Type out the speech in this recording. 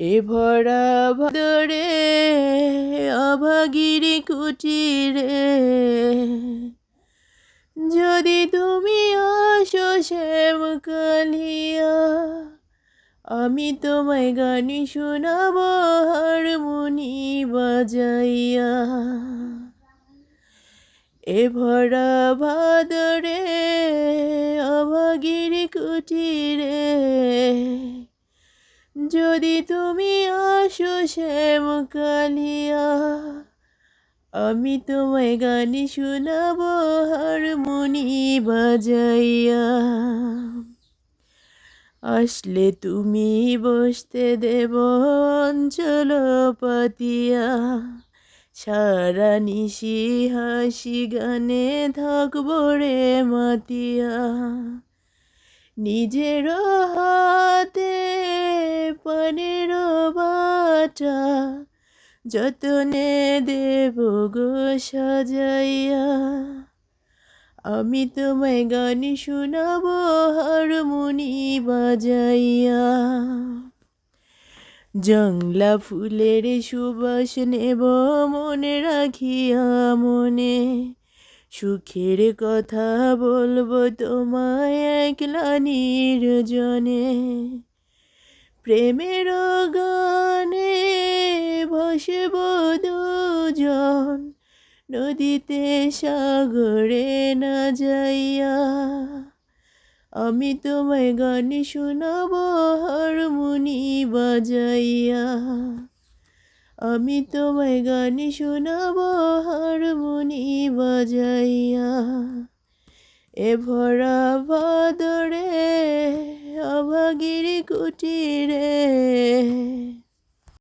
এ ভরা ভদরে অভাগিরি কুটিরে। যদি তুমি আসো শ্যাম কালিয়া, আমি তোমায় গানি শোনাব হারমোনি বাজাইয়া। এ ভরা ভাদরে অভাগির কুটিরে যদি তুমি আসো শ্যাম কালিয়া, আমি তোমায় গানি শোনাব হারমোনি বাজাইয়া। আসলে তুমি বসতে দেব অঞ্চল পাতিয়া সারা নিশি হাসি গানে থাকব রে মাতিয়া। নিজের হাতে পানের বাটা যতনে দেব গো সাজাইয়া। আমি তোমায় গান শোনাবো, হারমোনি বাজাইয়া। জংলা ফুলের সুবাস নেব মনে রাখিয়া মনে। সুখের কথা বলব তোমায় একলা নির্জনে। প্রেমের গানে ভাসব দুজন, নদীতে সাগরে না যাইয়া। আমি তোমায় গান শোনাব, হারমোনি বাজাইয়া। আমি তোমায় গান শোনাব, হারমোনি বাজাইয়া। এ ভরা ভাদরে অভাগীর কুটিরে।